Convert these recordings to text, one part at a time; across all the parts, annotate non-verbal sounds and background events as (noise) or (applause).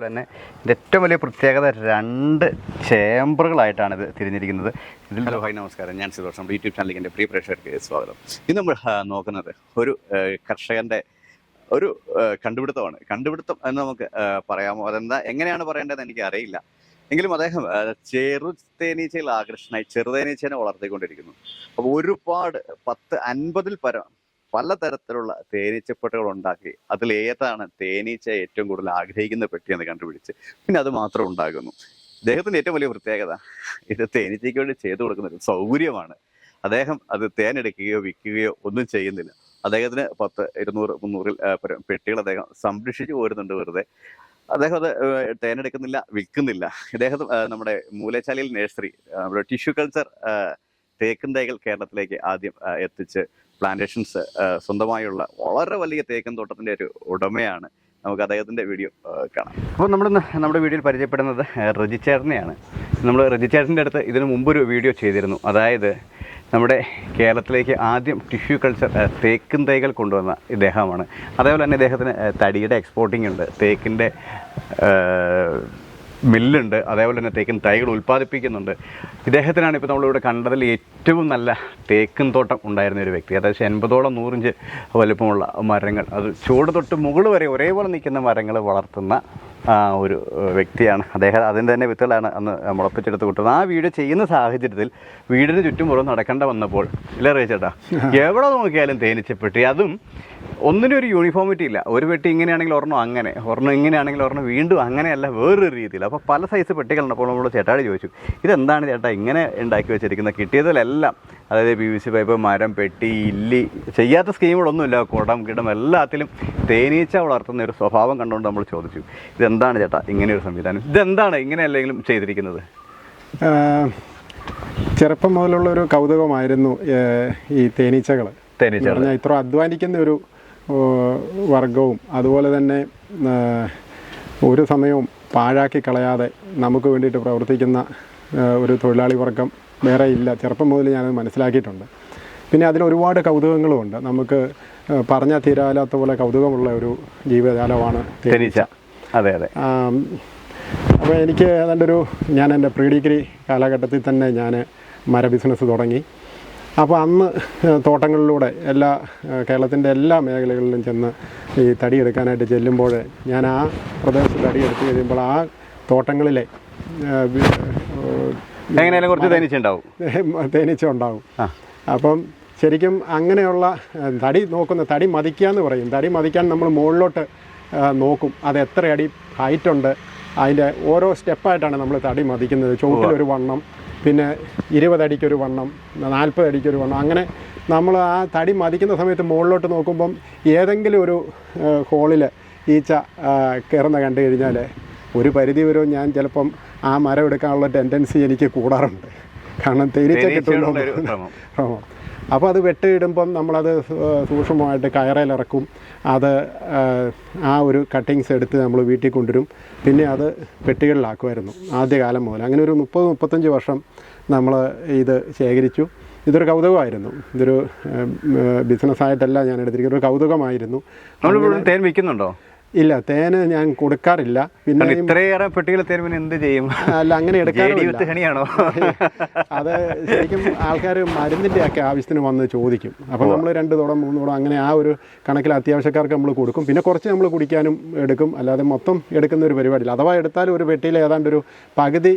അതേപോലെ തന്നെ ഇതിന്റെ ഏറ്റവും വലിയ പ്രത്യേകത രണ്ട് ചേമ്പറുകളായിട്ടാണ് ഇത് തിരിഞ്ഞിരിക്കുന്നത്. ഇതിൽ ഹലോ ഹായ് നമസ്കാരം. ഞാൻ സുദോഷം നമ്മുടെ യൂട്യൂബ് ചാനലിലേക്ക് എന്റെ പ്രിയ പ്രേക്ഷകർക്ക് സ്വാഗതം. ഇന്ന് നമ്മൾ നോക്കുന്നത് ഒരു കർഷകന്റെ ഒരു കണ്ടുപിടുത്തമാണ്. കണ്ടുപിടുത്തം എന്ന് നമുക്ക് പറയാമോ? അതെന്താ എങ്ങനെയാണ് പറയേണ്ടതെന്ന് എനിക്ക് അറിയില്ല. എങ്കിലും അദ്ദേഹം ചെറു തേനീച്ചയിൽ ആകർഷണമായി ചെറുതേനീച്ചേനെ വളർത്തിക്കൊണ്ടിരിക്കുന്നു. അപ്പോൾ ഒരുപാട് പത്ത് അൻപതിൽ പരം പലതരത്തിലുള്ള തേനീച്ചപ്പെട്ടുകൾ ഉണ്ടാക്കി അതിൽ ഏതാണ് തേനീച്ച ഏറ്റവും കൂടുതൽ ആഗ്രഹിക്കുന്ന പെട്ടി എന്ന് കണ്ടുപിടിച്ച് പിന്നെ അത് മാത്രം ഉണ്ടാകുന്നു ഇദ്ദേഹത്തിന്റെ ഏറ്റവും വലിയ പ്രത്യേകത ഇത് തേനീച്ചയ്ക്ക് വേണ്ടി ചെയ്തു കൊടുക്കുന്ന ഒരു സൗകര്യമാണ്. അദ്ദേഹം അത് തേനെടുക്കുകയോ വിൽക്കുകയോ ഒന്നും ചെയ്യുന്നില്ല. അദ്ദേഹത്തിന് പത്ത് ഇരുന്നൂറ് മുന്നൂറിൽ പെട്ടികൾ അദ്ദേഹം സംരക്ഷിച്ചു പോരുന്നുണ്ട് വെറുതെ. അദ്ദേഹം അത് തേനെടുക്കുന്നില്ല വിൽക്കുന്നില്ല. അദ്ദേഹം നമ്മുടെ മൂലച്ചാലിയിൽ നഴ്സറി നമ്മുടെ ടിഷ്യൂ കൾച്ചർ തേക്കും തൈകൾ കേരളത്തിലേക്ക് ആദ്യം എത്തിച്ച് പ്ലാന്റേഷൻസ് സ്വന്തമായുള്ള വളരെ വലിയ തേക്കൻ തോട്ടത്തിന്റെ ഒരു ഉടമയാണ് നമുക്ക് അദ്ദേഹത്തിന്റെ വീഡിയോ കാണാം. അപ്പോൾ നമ്മൾ നമ്മുടെ വീഡിയോയിൽ പരിചയപ്പെടുന്നത് റജിച്ചേട്ടനെയാണ്. നമ്മൾ റജിച്ചേട്ടന്റെ അടുത്ത് ഇതിനു മുമ്പൊരു വീഡിയോ ചെയ്തിരുന്നു. അതായത് നമ്മുടെ കേരളത്തിലേക്ക് ആദ്യം ടിഷ്യൂ കൾച്ചർ തേക്കും തൈകൾ കൊണ്ടുവന്ന ഇദ്ദേഹമാണ്. അതേപോലെ തന്നെ ഇദ്ദേഹത്തിന് തടിയുടെ എക്സ്പോർട്ടിംഗ് ഉണ്ട്. തേക്കിന്റെ മില്ലുണ്ട്. അതേപോലെ തന്നെ തേക്കിൻ തൈകൾ ഉൽപ്പാദിപ്പിക്കുന്നുണ്ട്. ഇദ്ദേഹത്തിനാണ് ഇപ്പോൾ നമ്മളിവിടെ കണ്ടതിൽ ഏറ്റവും നല്ല തേക്കിൻ തോട്ടം ഉണ്ടായിരുന്ന ഒരു വ്യക്തി. അതായത് എൺപതോളം നൂറിഞ്ച് വലുപ്പമുള്ള മരങ്ങൾ. അത് ചൂട് തൊട്ട് മുകൾ വരെ ഒരേപോലെ നിൽക്കുന്ന മരങ്ങൾ വളർത്തുന്ന ഒരു വ്യക്തിയാണ്. അദ്ദേഹം അതിന്റെ തന്നെ വിത്തുകളാണ് അന്ന് മുളപ്പിച്ചെടുത്ത് കൂട്ടുന്നത് ആ വീട് ചെയ്യുന്ന സാഹചര്യത്തിൽ വീടിന് ചുറ്റുമുറം നടക്കേണ്ട വന്നപ്പോൾ ഇല്ല ചേട്ടാ (laughs) എവിടെ നോക്കിയാലും തേനീച്ചപ്പെട്ടി. അതും ഒന്നിനും ഒരു യൂണിഫോമിറ്റി ഇല്ല. ഒരു പെട്ടി ഇങ്ങനെയാണെങ്കിൽ ഒരെണ്ണം അങ്ങനെ ഒരെണ്ണം ഇങ്ങനെയാണെങ്കിൽ ഒരെണ്ണം വീണ്ടും അങ്ങനെയല്ല വേറൊരു രീതിയിൽ. അപ്പോൾ പല സൈസ് പെട്ടികളുണ്ട് അപ്പോൾ നമ്മൾ ചേട്ടാടി ചോദിച്ചു ഇതെന്താണ് ചേട്ടാ ഇങ്ങനെ ഉണ്ടാക്കി വെച്ചിരിക്കുന്നത്? കിട്ടിയതിലെല്ലാം അതായത് പി വി സി പൈപ്പ് മരം പെട്ടി ഇല്ലി ചെയ്യാത്ത സ്കീമുകളൊന്നുമില്ല കുടം കിടം എല്ലാത്തിലും തേനീച്ച വളർത്തുന്ന ഒരു സ്വഭാവം കണ്ടുകൊണ്ട് നമ്മൾ ചോദിച്ചു ഇതെന്താണ് ചേട്ടാ ഇങ്ങനെ ഒരു സംവിധാനം? ഇതെന്താണ് ഇങ്ങനെയല്ലെങ്കിലും ചെയ്തിരിക്കുന്നത്? ചെറുപ്പം മുതലുള്ള ഒരു കൗതുകമായിരുന്നു ഈ തേനീച്ചകൾ തേനീച്ച ഇത്ര അധ്വാനിക്കുന്ന ഒരു വർഗവും അതുപോലെ തന്നെ ഒരു സമയവും പാഴാക്കി കളയാതെ നമുക്ക് വേണ്ടിയിട്ട് പ്രവർത്തിക്കുന്ന ഒരു തൊഴിലാളി വർഗം വേറെ ഇല്ല. ചെറുപ്പം മുതൽ ഞാനത് മനസ്സിലാക്കിയിട്ടുണ്ട്. പിന്നെ അതിന് ഒരുപാട് കൗതുകങ്ങളുമുണ്ട് നമുക്ക് പറഞ്ഞാൽ തീരാലാത്ത പോലെ കൗതുകമുള്ള ഒരു ജീവജാലമാണ് തേനീച്ച. അതെ അതെ. അപ്പോൾ എനിക്ക് ഏതാണ്ട് ഒരു ഞാൻ എന്റെ പ്രീ ഡിഗ്രി കാലഘട്ടത്തിൽ തന്നെ ഞാൻ മര ബിസിനസ് തുടങ്ങി. അപ്പോൾ അന്ന് തോട്ടങ്ങളിലൂടെ എല്ലാ കേരളത്തിന്റെ എല്ലാ മേഖലകളിലും ചെന്ന് ഈ തടിയെടുക്കാനായിട്ട് ചെല്ലുമ്പോൾ ഞാൻ ആ പ്രദേശത്ത് തടിയെടുത്ത് കഴിയുമ്പോൾ ആ തോട്ടങ്ങളിലെ എങ്ങനെയാലും കുറച്ച് തേനീച്ച ഉണ്ടാവും തേനീച്ച ഉണ്ടാവും ആ. അപ്പം ശരിക്കും അങ്ങനെയുള്ള തടി നോക്കുന്ന തടി മതിക്കുക എന്ന് പറയും. തടി മതിക്കാൻ നമ്മൾ മുകളിലോട്ട് നോക്കും. അത് എത്ര അടി ഹൈറ്റ് ഉണ്ട്. അതിന്റെ ഓരോ സ്റ്റെപ്പായിട്ടാണ് നമ്മൾ തടി മതിക്കുന്നത്. ചുവട്ടിലൊരു വണ്ണം. പിന്നെ ഇരുപതടിക്കൊരു വണ്ണം നാൽപ്പത് അടിക്കൊരു വണ്ണം. അങ്ങനെ നമ്മൾ ആ തടി മതിക്കുന്ന സമയത്ത് മുകളിലോട്ട് നോക്കുമ്പം ഏതെങ്കിലും ഒരു ഹോളിൽ ഈച്ച കയറുന്ന കണ്ടു കഴിഞ്ഞാൽ ഒരു പരിധി വരെ ഞാൻ ചിലപ്പം ആ മരം എടുക്കാനുള്ള ടെൻഡൻസി എനിക്ക് കൂടാറുണ്ട്. കാരണം തേനീച്ച കിട്ടുമല്ലോ അപ്പോൾ അത് വെട്ടിയിടുമ്പം നമ്മളത് സൂക്ഷ്മമായിട്ട് കയറയിലിറക്കും അത് ആ, ഒരു കട്ടിങ്സ് എടുത്ത് നമ്മൾ വീട്ടിൽ കൊണ്ടുവരും. പിന്നെ അത് പെട്ടികളിലാക്കുമായിരുന്നു ആദ്യകാലം മുതൽ. അങ്ങനെ ഒരു മുപ്പത് മുപ്പത്തഞ്ച് വർഷം നമ്മൾ ഇത് ശേഖരിച്ചു. ഇതൊരു കൗതുകമായിരുന്നു. ഇതൊരു ബിസിനസ്സായിട്ടല്ല ഞാൻ എടുത്തിരിക്കുന്നത്. ഒരു കൗതുകമായിരുന്നു. തേൻ വിൽക്കുന്നുണ്ടോ? ഇല്ല തേന് ഞാൻ കൊടുക്കാറില്ല. പിന്നെ ഇത്രയേറെ പെട്ടികൾ തേൻ പിന്നെ എന്ത് ചെയ്യും? അല്ല അങ്ങനെ (laughs) എടുക്കാറില്ല (laughs) അത് ശരിക്കും ആൾക്കാർ മരുന്നിന്റെ ഒക്കെ ആവശ്യത്തിന് വന്ന് ചോദിക്കും. അപ്പോൾ നമ്മൾ രണ്ട് തോടം മൂന്ന് തോടം അങ്ങനെ ആ ഒരു കണക്കിൽ അത്യാവശ്യക്കാർക്ക് നമ്മൾ കൊടുക്കും. പിന്നെ കുറച്ച് നമ്മൾ കുടിക്കാനും എടുക്കും. അല്ലാതെ മൊത്തം എടുക്കുന്ന ഒരു പരിപാടിയില്ല. അഥവാ എടുത്താൽ ഒരു പെട്ടിയിൽ ഏതാണ്ട് ഒരു പകുതി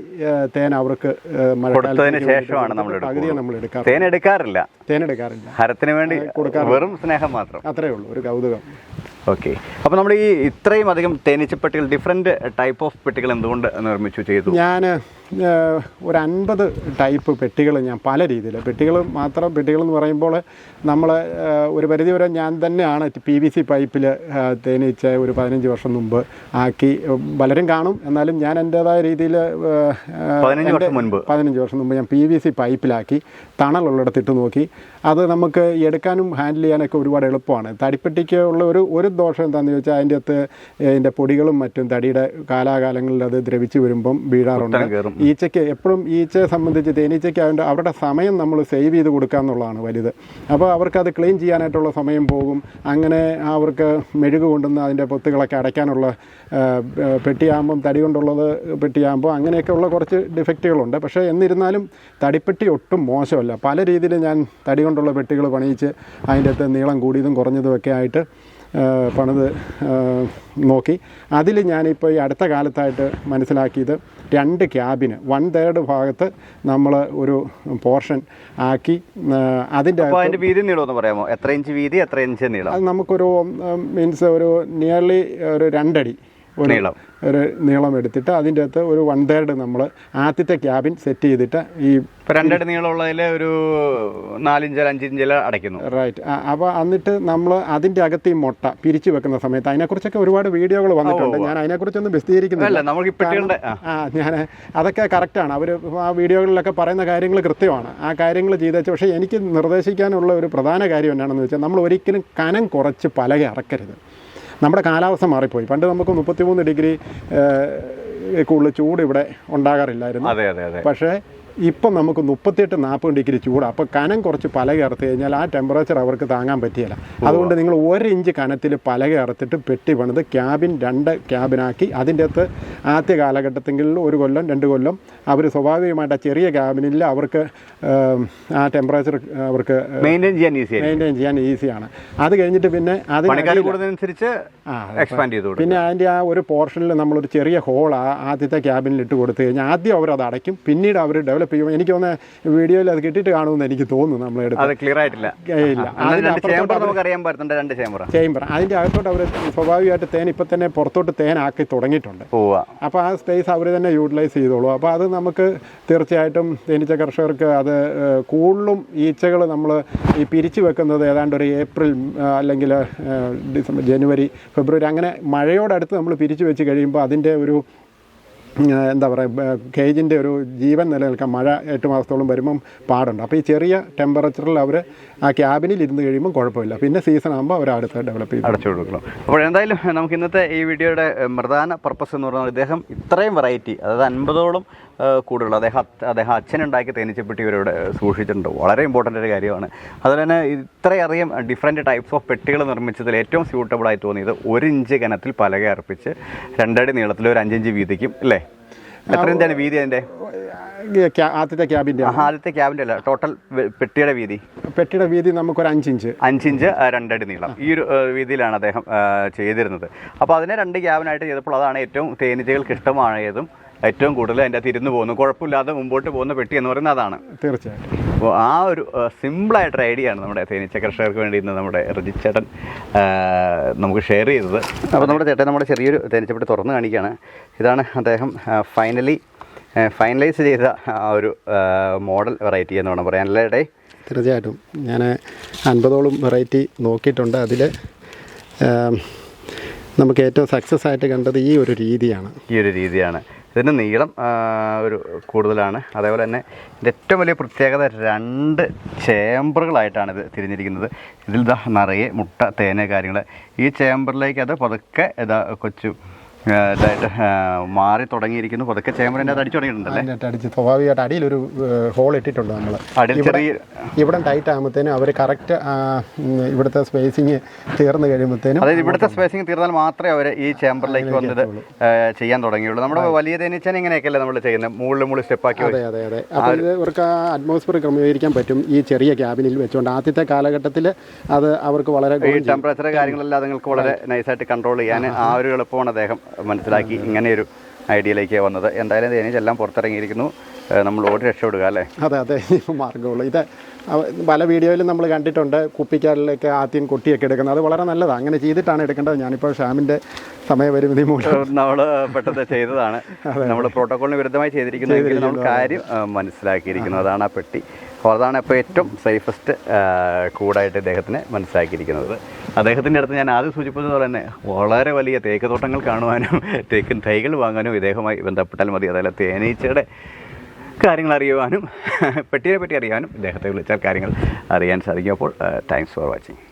തേൻ അവർക്ക് ശേഷമാണ് നമ്മൾ കൊടുക്കും. പകുതിയെ നമ്മൾ എടുക്കാറ് തേൻ എടുക്കാറില്ല. തേൻ എടുക്കാറില്ല. ഹരത്തിന് വേണ്ടി വെറും സ്നേഹം മാത്രം. അത്രേ ഉള്ളൂ ഒരു കൗതുകം. ഓക്കെ അപ്പോൾ നമ്മൾ ഈ ഇത്രയും അധികം തേനീച്ചപ്പെട്ടികൾ ഡിഫറെന്റ് ടൈപ്പ് ഓഫ് പെട്ടികൾ എന്തുകൊണ്ട് നിർമ്മിച്ചു ചെയ്തു? ഞാൻ ഒരു അൻപത് ടൈപ്പ് പെട്ടികൾ ഞാൻ പല രീതിയിൽ പെട്ടികൾ മാത്രം പെട്ടികളെന്ന് പറയുമ്പോൾ നമ്മൾ ഒരു പരിധി വരെ ഞാൻ തന്നെയാണ് പി വി സി പൈപ്പിൽ തേനീച്ച ഒരു പതിനഞ്ച് വർഷം മുമ്പ് ആക്കി പലരും കാണും. എന്നാലും ഞാൻ എന്റേതായ രീതിയിൽ പതിനഞ്ച് വർഷം മുൻപ്. പതിനഞ്ച് വർഷം മുമ്പ് ഞാൻ പി വി സി പൈപ്പിലാക്കി തണലുള്ളിടത്തിട്ട് നോക്കി. അത് നമുക്ക് എടുക്കാനും ഹാൻഡിൽ ചെയ്യാനൊക്കെ ഒരുപാട് എളുപ്പമാണ്. തടിപ്പെട്ടിക്ക് ഉള്ള ഒരു ഒരു ദോഷം എന്താണെന്ന് ചോദിച്ചാൽ അതിന്റെ അകത്ത് അതിന്റെ പൊടികളും മറ്റും തടിയുടെ കാലാകാലങ്ങളിൽ അത് ദ്രവിച്ച് വരുമ്പം വീഴാറുണ്ട്. ഈച്ചയ്ക്ക് എപ്പോഴും ഈച്ചയെ സംബന്ധിച്ച് തേനീച്ചയ്ക്ക് അതിന്റെ അവരുടെ സമയം നമ്മൾ സേവ് ചെയ്ത് കൊടുക്കുക എന്നുള്ളതാണ് വലുത്. അപ്പോൾ അവർക്കത് ക്ലീൻ ചെയ്യാനായിട്ടുള്ള സമയം പോകും. അങ്ങനെ അവർക്ക് മെഴുക് കൊണ്ടുവന്ന് അതിന്റെ പൊത്തുകളൊക്കെ അടയ്ക്കാനുള്ള പെട്ടിയാകുമ്പം തടി കൊണ്ടുള്ളത് പെട്ടിയാകുമ്പോൾ അങ്ങനെയൊക്കെയുള്ള കുറച്ച് ഡിഫക്റ്റുകളുണ്ട് പക്ഷേ എന്നിരുന്നാലും തടിപ്പെട്ടി ഒട്ടും മോശമല്ല. പല രീതിയിൽ ഞാൻ തടി കൊണ്ടുള്ള പെട്ടികൾ പണിയിച്ച് അതിന്റെ അകത്ത് നീളം കൂടിയതും കുറഞ്ഞതും ഒക്കെ ആയിട്ട് പണിത് നോക്കി. അതിൽ ഞാനിപ്പോൾ ഈ അടുത്ത കാലത്തായിട്ട് മനസ്സിലാക്കിയത് രണ്ട് ക്യാബിന് വൺ തേർഡ് ഭാഗത്ത് നമ്മൾ ഒരു പോർഷൻ ആക്കി അതിന്റെ വീതി നീളമെന്ന് പറയാമോ? എത്ര ഇഞ്ച് വീതി എത്ര ഇഞ്ച് നീളം? അത് നമുക്കൊരു മീൻസ് ഒരു നിയർലി ഒരു രണ്ടടി നീളം. ഒരു നീളം എടുത്തിട്ട് അതിന്റെ അകത്ത് ഒരു വൺ തേർഡ് നമ്മൾ ആദ്യത്തെ ക്യാബിൻ സെറ്റ് ചെയ്തിട്ട് ഈ രണ്ടേഡ് നീളമുള്ളതിൽ ഒരു നാലിഞ്ച് അഞ്ചിഞ്ചൽ അടയ്ക്കുന്നു. റൈറ്റ് അപ്പോൾ എന്നിട്ട് നമ്മൾ അതിന്റെ അകത്ത് ഈ മുട്ട പിരിച്ചു വെക്കുന്ന സമയത്ത് അതിനെക്കുറിച്ചൊക്കെ ഒരുപാട് വീഡിയോകൾ വന്നിട്ടുണ്ട്. ഞാൻ അതിനെക്കുറിച്ചൊന്നും വിശദീകരിക്കുന്നില്ല. ഞാൻ അതൊക്കെ കറക്റ്റാണ് അവർ ആ വീഡിയോകളിലൊക്കെ പറയുന്ന കാര്യങ്ങൾ കൃത്യമാണ്. ആ കാര്യങ്ങൾ ചെയ്തേച്ച് പക്ഷേ എനിക്ക് നിർദ്ദേശിക്കാനുള്ള ഒരു പ്രധാന കാര്യം എന്നാണെന്ന് വെച്ചാൽ നമ്മൾ ഒരിക്കലും കനം കുറച്ച് പലക ഇറക്കരുത് നമ്മുടെ കാലാവസ്ഥ മാറിപ്പോയി. പണ്ട് നമുക്ക് മുപ്പത്തിമൂന്ന് ഡിഗ്രി കൂടുതൽ ചൂട് ഇവിടെ ഉണ്ടാകാറില്ലായിരുന്നു. അതെ അതെ അതെ. പക്ഷേ ഇപ്പം നമുക്ക് മുപ്പത്തിയെട്ട് നാൽപ്പത് ഡിഗ്രി ചൂടാണ് അപ്പോൾ കനം കുറച്ച് പലക ഇറത്ത് കഴിഞ്ഞാൽ ആ ടെമ്പറേച്ചർ അവർക്ക് താങ്ങാൻ പറ്റിയില്ല. അതുകൊണ്ട് നിങ്ങൾ ഒരു ഇഞ്ച് കനത്തിൽ പലക ഇറത്തിട്ട് പെട്ടി പണിത് ക്യാബിൻ രണ്ട് ക്യാബിനാക്കി. അതിന്റെ അകത്ത് ആദ്യ കാലഘട്ടത്തിൽ ഒരു കൊല്ലം രണ്ട് കൊല്ലം. അവർ സ്വാഭാവികമായിട്ട് ആ ചെറിയ ക്യാബിനിൽ അവർക്ക് ആ ടെമ്പറേച്ചർ അവർക്ക് മെയിന്റെയിൻ ചെയ്യാൻ ഈസി മെയിന്റെയിൻ ചെയ്യാൻ ഈസിയാണ് അത് കഴിഞ്ഞിട്ട് പിന്നെ അത് കൂടുന്നതനുസരിച്ച് എക്സ്പാൻഡ് ചെയ്തു പിന്നെ അതിന്റെ ആ ഒരു പോർഷനിൽ നമ്മളൊരു ചെറിയ ഹോൾ ആ ആദ്യത്തെ ക്യാബിനിൽ ഇട്ട് കൊടുത്തു കഴിഞ്ഞാൽ ആദ്യം അവർ അത് അടയ്ക്കും. പിന്നീട് അവർ ഡെവലപ്പ് ചെയ്യും എനിക്ക് തോന്നുന്ന വീഡിയോയിൽ അത് കിട്ടിയിട്ട് കാണുമെന്ന് എനിക്ക് തോന്നുന്നു നമ്മളെ അത് ക്ലിയർ ആയിട്ടില്ല. ഇല്ല. ചേംബർ അതിന്റെ അകത്തോട്ട് അവർ സ്വാഭാവികമായിട്ട് തേൻ ഇപ്പം തന്നെ പുറത്തോട്ട് തേനാക്കി തുടങ്ങിയിട്ടുണ്ട്. അപ്പൊ അപ്പോൾ ആ സ്പേസ് അവർ തന്നെ യൂട്ടിലൈസ് ചെയ്തോളൂ. അപ്പോൾ അത് നമുക്ക് തീർച്ചയായിട്ടും തേനീച്ച കർഷകർക്ക് അത് കൂടുതലും ഈച്ചകൾ നമ്മൾ ഈ പിരിച്ചു വെക്കുന്നത് ഏതാണ്ട് ഒരു ഏപ്രിൽ അല്ലെങ്കിൽ ഡിസംബർ ജനുവരി ഫെബ്രുവരി അങ്ങനെ മഴയോടടുത്ത് നമ്മൾ പിരിച്ചു വെച്ച് കഴിയുമ്പോൾ അതിന്റെ ഒരു എന്താ പറയുക കേജിന്റെ ഒരു ജീവൻ നിലനിൽക്കാൻ മഴ എട്ട് മാസത്തോളം വരുമ്പം പാടുണ്ട്. അപ്പോൾ ഈ ചെറിയ ടെമ്പറേച്ചറിൽ അവർ ആ ക്യാബിനിൽ ഇരുന്ന് കഴിയുമ്പോൾ കുഴപ്പമില്ല. പിന്നെ സീസൺ ആകുമ്പോൾ അവർ അടുത്ത് ഡെവലപ്പ് ചെയ്ത് അടച്ചു കൊടുക്കണം. അപ്പോൾ എന്തായാലും നമുക്ക് ഇന്നത്തെ ഈ വീഡിയോയുടെ പ്രധാന പർപ്പസ് എന്ന് പറഞ്ഞാൽ ഇദ്ദേഹം ഇത്രയും വെറൈറ്റി അതായത് അൻപതോളം കൂടുതലുള്ള അദ്ദേഹം അദ്ദേഹം അച്ഛനുണ്ടാക്കി തേനീച്ചപ്പെട്ടി ഇവരോട് സൂക്ഷിച്ചിട്ടുണ്ട്. വളരെ ഇമ്പോർട്ടന്റ് ഒരു കാര്യമാണ്. അതുപോലെ തന്നെ ഇത്രയധികം ഡിഫറെന്റ് ടൈപ്സ് ഓഫ് പെട്ടികൾ നിർമ്മിച്ചതിൽ ഏറ്റവും സ്യൂട്ടബിളായി തോന്നിയത് ഒരു ഇഞ്ച് കനത്തിൽ പലക അർപ്പിച്ച് രണ്ടടി നീളത്തിൽ ഒരു അഞ്ചിഞ്ച് വീതിക്കും അല്ലേ? എത്ര വീതി അതിന്റെ? ആദ്യത്തെ ക്യാബിന്റെ ആദ്യത്തെ ക്യാബിന്റെ അല്ല ടോട്ടൽ പെട്ടിയുടെ വീതി. പെട്ടിയുടെ വീതി നമുക്കൊരു അഞ്ചിഞ്ച് അഞ്ചിഞ്ച് രണ്ടടി നീളം. ഈ ഒരു വീതിയിലാണ് അദ്ദേഹം ചെയ്തിരുന്നത്. അപ്പോൾ അതിനെ രണ്ട് ക്യാബിനായിട്ട് ചെയ്തപ്പോൾ അതാണ് ഏറ്റവും തേനീച്ചകൾക്ക് ഇഷ്ടമായതും ഏറ്റവും കൂടുതൽ അതിന്റെ അകത്ത് ഇരുന്ന് പോകുന്നു. കുഴപ്പമില്ലാതെ മുമ്പോട്ട് പോകുന്ന പെട്ടി എന്ന് പറയുന്നത് അതാണ്. തീർച്ചയായിട്ടും. അപ്പോൾ ആ ഒരു സിമ്പിളായിട്ടൊരു ഐഡിയ ആണ് നമ്മുടെ തേനീച്ച കർഷകർക്ക് വേണ്ടി ഇന്ന് നമ്മുടെ റിജിച്ചേട്ടൻ ആ, നമുക്ക് ഷെയർ ചെയ്തത്. അപ്പോൾ നമ്മുടെ ചേട്ടൻ നമ്മുടെ ചെറിയൊരു തേനീച്ചപ്പെട്ടി തുറന്ന് കാണിക്കുകയാണ്. ഇതാണ് അദ്ദേഹം ഫൈനലി ഫൈനലൈസ് ചെയ്ത ആ ഒരു മോഡൽ വെറൈറ്റി എന്ന് വേണം പറയാൻ അല്ലേ തീർച്ചയായിട്ടും. ഞാൻ അൻപതോളം വെറൈറ്റി നോക്കിയിട്ടുണ്ട്. അതിൽ നമുക്ക് ഏറ്റവും സക്സസ് ആയിട്ട് കണ്ടത് ഈ ഒരു രീതിയാണ്. ഈ ഒരു രീതിയാണ്. ഇതിന് നീളം ഒരു കൂടുതലാണ്. അതേപോലെ തന്നെ ഇതിന്റെ ഏറ്റവും വലിയ പ്രത്യേകത രണ്ട് ചേമ്പറുകളായിട്ടാണ് ഇത് തിരിഞ്ഞിരിക്കുന്നത്. ഇതിൽ ഇതാ നിറയെ മുട്ട തേന കാര്യങ്ങൾ. ഈ ചേമ്പറിലേക്ക് അത് പതുക്കെ ഇതാ കൊച്ചു ഇതായിട്ട് മാറി തുടങ്ങിയിരിക്കുന്നു. പതുക്കെ ചേമ്പറിന്റെ അത് അടിച്ചു തുടങ്ങിയിട്ടുണ്ടല്ലേ? അതിന്റെ അടിച്ച് സ്വാഭാവികമായിട്ട് ഒരു ഹോൾ ഇട്ടിട്ടുണ്ട് നമ്മൾ അടിയിൽ ചെറിയ ഇവിടെ ടൈറ്റ് ആകുമ്പോഴത്തേനും അവർ കറക്റ്റ് ഇവിടുത്തെ സ്പേസിങ് തീർന്നു കഴിയുമ്പോഴത്തേനും അതായത് ഇവിടുത്തെ സ്പേസിങ് തീർന്നാൽ മാത്രമേ അവർ ഈ ചേമ്പറിലേക്ക് വന്നത് ചെയ്യാൻ തുടങ്ങിയുള്ളൂ. നമ്മുടെ വലിയ തേനീച്ചനെ ഇങ്ങനെയൊക്കെയല്ലേ നമ്മൾ ചെയ്യുന്നത് മുകളിൽ മുകളിൽ സ്റ്റെപ്പാക്കി അതെ അതെ അതെ. അപ്പോൾ ഇവർക്ക് അറ്റ്മോസ്ഫിയർ ക്രമീകരിക്കാൻ പറ്റും ഈ ചെറിയ ക്യാബിനിൽ വെച്ചുകൊണ്ട് ആദ്യത്തെ കാലഘട്ടത്തിൽ അത് അവർക്ക് വളരെ ഈ ടെമ്പറേച്ചർ കാര്യങ്ങളെല്ലാം അതുങ്ങൾക്ക് വളരെ നൈസായിട്ട് കൺട്രോൾ ചെയ്യാൻ ആ ഒരു എളുപ്പമാണ് അദ്ദേഹം. മനസ്സിലാക്കി ഇങ്ങനെയൊരു ഐഡിയയിലേക്ക് വന്നത്. എന്തായാലും തേനീച്ചെല്ലാം പുറത്തിറങ്ങിയിരിക്കുന്നു. നമ്മൾ ഓടി രക്ഷപ്പെടുക അല്ലേ? അതെ അതെ. മാർഗമുള്ളൂ ഇത് പല വീഡിയോയിലും നമ്മൾ കണ്ടിട്ടുണ്ട് കുപ്പിക്കാരിലേക്ക് ആദ്യം കൊട്ടിയൊക്കെ എടുക്കുന്നത്. അത് വളരെ നല്ലതാണ്. അങ്ങനെ ചെയ്തിട്ടാണ് എടുക്കേണ്ടത്. ഞാനിപ്പോൾ ഷാമിന്റെ സമയപരിമിതി മൂലം. നമ്മൾ പെട്ടെന്ന് ചെയ്തതാണ്. നമ്മൾ പ്രോട്ടോക്കോളിന് വിരുദ്ധമായി ചെയ്തിരിക്കുന്നതെങ്കിൽ നമ്മൾ കാര്യം മനസ്സിലാക്കിയിരിക്കുന്നതാണ് ആ പെട്ടി. അപ്പോൾ അതാണ് ഇപ്പോൾ ഏറ്റവും സേഫസ്റ്റ് കൂടായിട്ട് ഇദ്ദേഹത്തിനെ മനസ്സിലാക്കിയിരിക്കുന്നത്. അദ്ദേഹത്തിന്റെ അടുത്ത് ഞാൻ ആദ്യം സൂചിപ്പിച്ചതുപോലെ തന്നെ വളരെ വലിയ (laughs) തേക്ക് തോട്ടങ്ങൾ കാണുവാനും തേക്കിൻ തൈകൾ വാങ്ങാനും ഇദ്ദേഹവുമായി ബന്ധപ്പെട്ടാൽ മതി. അതായത് തേനീച്ചയുടെ കാര്യങ്ങൾ അറിയുവാനും (laughs) പെട്ടിയെ പറ്റി അറിയാനും ഇദ്ദേഹത്തെ വിളിച്ചാൽ കാര്യങ്ങൾ അറിയാൻ സാധിക്കും. അപ്പോൾ താങ്ക്സ് ഫോർ വാച്ചിങ്